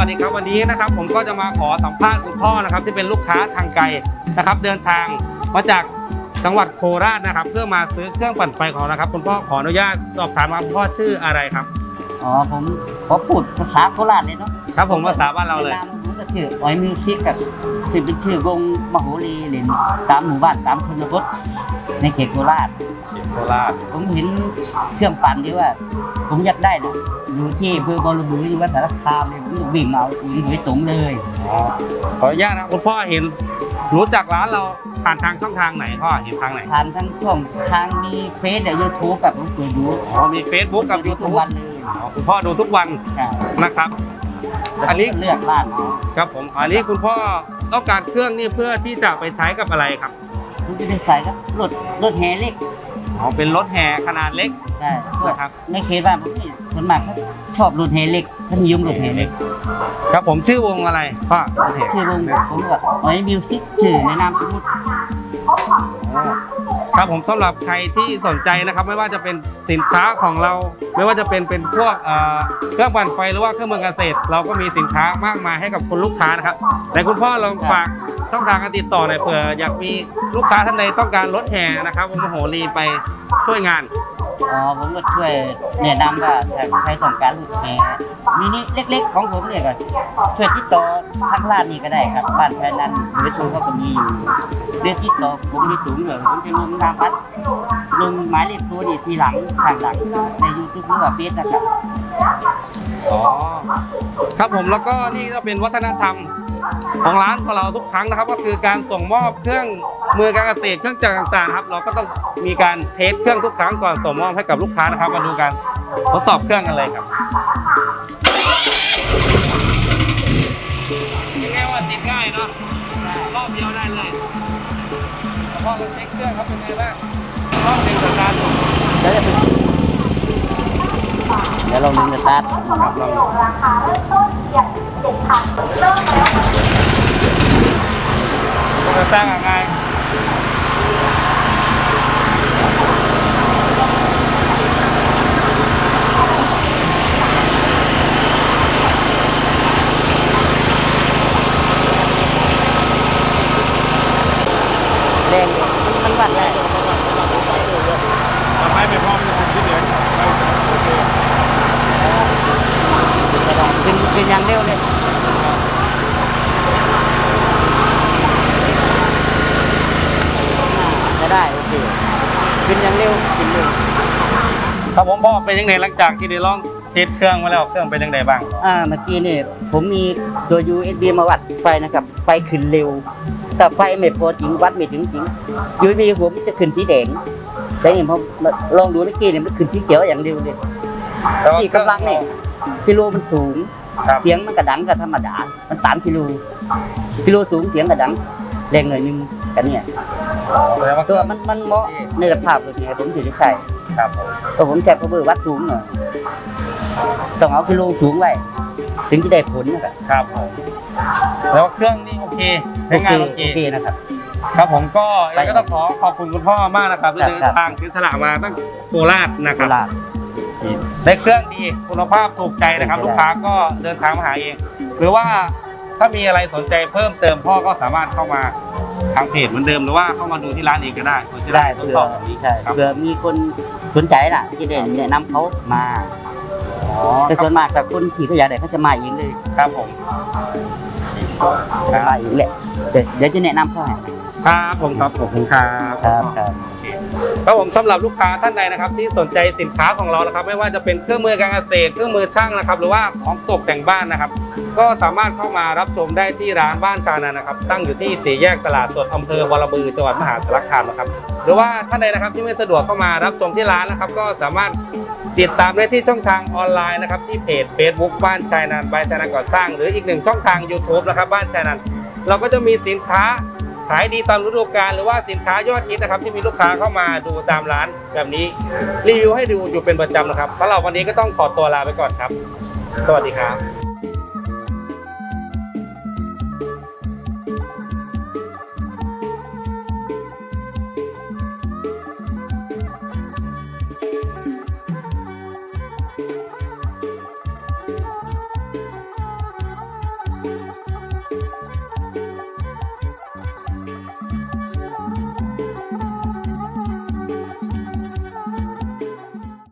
ครับผมสวัสดีครับวันนี้นะครับ ผมก็จะมาขอสัมภาษณ์คุณพ่อนะครับ ที่เป็นลูกค้าทางไกลนะครับ เดินทางมาจากจังหวัดโคราชนะครับ เพื่อมาซื้อเครื่องปั่นไฟของเรานะครับ คุณพ่อขออนุญาตสอบถามครับคุณพ่อชื่ออะไรครับอ๋อผมขอพูดภาษาโคราชเลยเนาะครับ ผมภาษาบ้านเราเลยนามผมก็ชื่อออยมิวสิกกับชื่อเป็นชื่อวงมโหรีเล่นตามหมู่บ้านตามชนบท ในเขตโคราชโคราชผมเห็นเครื่องปั่นที่ว่า ผมอยากได้นะอยู่ที่อำเภอบอระบืออยู่วัดสารคามเลยผมจะวิ่งมาเอาเองโดยตรงเลยอ๋อขออนุญาตนะคุณพ่อเห็น รู้จักร้านเราผ่านทางช่องทางไหนพ่อเห็นทางไหนผ่านทั้งช่องทางมีเฟซและยูทูบกับผมเคยดูอ๋อมี Facebook กับดู YouTube ทุกวันเลยอ๋อคุณพ่อดูทุกวันใช่นะครับ อันนี้ เลือกร้านเอา ครับผมอันนี้คุณพ่อต้องการเครื่องนี่เพื่อที่จะไปใช้กับอะไรครับ ผมจะไปใส่ครับรถรถแห่เล็กอ๋อเป็นรถแห่ขนาดเล็ก ใช่พวกนะครับ ในเขตบ้านผมนี่ส่วนมากเขาชอบรถแห่เล็กเขานิยมรถแห่เล็กครับผมชื่อวงอะไรพ่อรถแห่ชื่อวงผมว่าออยมิวสิกชื่อในนามสมมติ ครับผมสำหรับใครที่สนใจนะครับ ไม่ว่าจะเป็นสินค้าของเรา ไม่ว่าจะเป็นเป็นพวกเอ่อเครื่องปั่นไฟหรือว่าเครื่องมือเกษตร เราก็มีสินค้ามากมายให้กับคุณลูกค้านะครับแต่คุณพ่อลองฝากช่องทางการติดต่อหน่อยเผื่ออยากมีลูกค้าท่านใดต้องการรถแห่นะครับวงโหรีไปช่วยงาน อ๋อผมก็ช่วยแนะนำว่าถ้าใครต้องการรถแห่มินิเล็ก ๆ ของผมเนี่ยก็ช่วยติดต่อทางร้านนี้ก็ได้ครับบ้านแฟนนั้นหรือทรเขาก็มีอยู่เรื่องติดต่อผมมีถุงเลยผมจะลงนามบัตลงหมายเลขโทรนี่ทีหลังทางหลังในยูทูบหรือว่าเฟซนะครับอ๋อครับผมแล้วก็นี่ก็เป็นวัฒนธรรม ของร้านของเราทุกครั้งนะครับ ก็คือการส่งมอบเครื่องมือการเกษตรเครื่องจักรต่างๆครับ เราก็ต้องมีการเทสเครื่องทุกครั้งก่อนส่งมอบให้กับลูกค้านะครับ มาดูกันทดสอบเครื่องกันเลยครับยังไงว่าติดง่ายเนาะรอบเดียวได้เลยแล้วพอเราเช็คเครื่องครับเป็นไงบ้างรอบหนึ่งสัปดาห์หนึ่งเดี๋ยวจะเป็นเดี๋ยวเราดึงสตาร์ทครับลองดูจะ สร้างยังไง แรงมันวัดได้ ทำไมไม่พร้อมจะคุณคิดเอง เป็นเป็นอย่างเร็วเลยจะได้โอเคเป็นอย่างเร็วเป็นเร็ว ครับผมพ่อเป็นยังไงหลังจากที่ได้ลองเทสเครื่องมาแล้วเครื่องเป็นยังไงบ้าง อ่าเมื่อกี้นี่ผมมีตัว USB มาวัดไฟนะครับ ไฟขึ้นเร็ว แต่ไฟไม่พอจริงวัดไม่ถึงจริง USB ผมจะขึ้นสีแดงแต่นี่ผมลองดูเมื่อกี้เนี่ยมันขึ้นสีเขียวอย่างเร็วเลยแต่ว่าที่กำลังเนี่ยกิโลมันสูงครับเสียงมันกระดังกับธรรมดา มันสามกิโลกิโลสูงเสียงกระดังแรงหน่อยนึงกันเนี่ยแสดงว่าตัวมันมันเหมาะในสภาพแบบนี้ผมถือได้ใช่ ครับผมตัวผมใช้พาวเวอร์วัดสูงหน่อยต้องเอากิโลสูงไว้ถึงจะได้ผลนะครับครับผมแล้วาเครื่องนี่โอเคใช้งานโอเคโอเคนะครับ ครับผมก็ยังไงก็ต้องขอขอบคุณคุณพ่อมากนะครับที่ครับเดินทางถึงสละมาตั้งโคราชนะโคครับราชได้เครื่องดีคุณภาพถูกใจนะครับถูลูกกใจค้าก็เดินทางมาหาเอง หรือว่า ถ้ามีอะไรสนใจเพิ่มเติมพ่อก็สามารถเข้ามาทางเพจเหมือนเดิมหรือว่าเข้ามาดูที่ร้านเองก็ได้เพื่อจะได้ได้ทดเผื่สออบแบบนี้ใช่ครับเผื่อมีคนสนใจน่ะที่ได้แนะนำเขามาอ๋อแต่ส่วนมากจากคนที่เขาอยากได้เขาจะมาเองเลยครับผม จะมาเองแหละเดี๋ยวเดี๋ยวจะแนะนำเขาให้ครับผมครับขอบคุณครับ ครับครับ ครับผมสำหรับลูกค้าท่านใดนะครับ ที่สนใจสินค้าของเรานะครับ ไม่ว่าจะเป็นเครื่องมือการเกษตรเครื่องมือช่างนะครับ หรือว่าของตกแต่งบ้านนะครับ ก็สามารถเข้ามารับชมได้ที่ร้านบ้านชานานะครับ ตั้งอยู่ที่สี่แยกตลาดสดอำเภอบอรบือจังหวัดมหาสารคามนะครับ หรือว่าท่านใดนะครับที่ไม่สะดวกเข้ามารับชมที่ร้านนะครับ ก็สามารถติดตามได้ที่ช่องทางออนไลน์นะครับที่เพจ Facebook บ้านชายนันบายชายนันก่อสร้าง หรืออีกหนึ่งช่องทาง YouTube นะครับบ้านชายนันเราก็จะมีสินค้า ขายดีตามฤดูกาลหรือว่าสินค้ายอดฮิตนะครับที่มีลูกค้าเข้ามาดูตามร้านแบบนี้รีวิวให้ดูอยู่เป็นประจำนะครับสำหรับวันนี้ก็ต้องขอตัวลาไปก่อนครับ สวัสดีครับ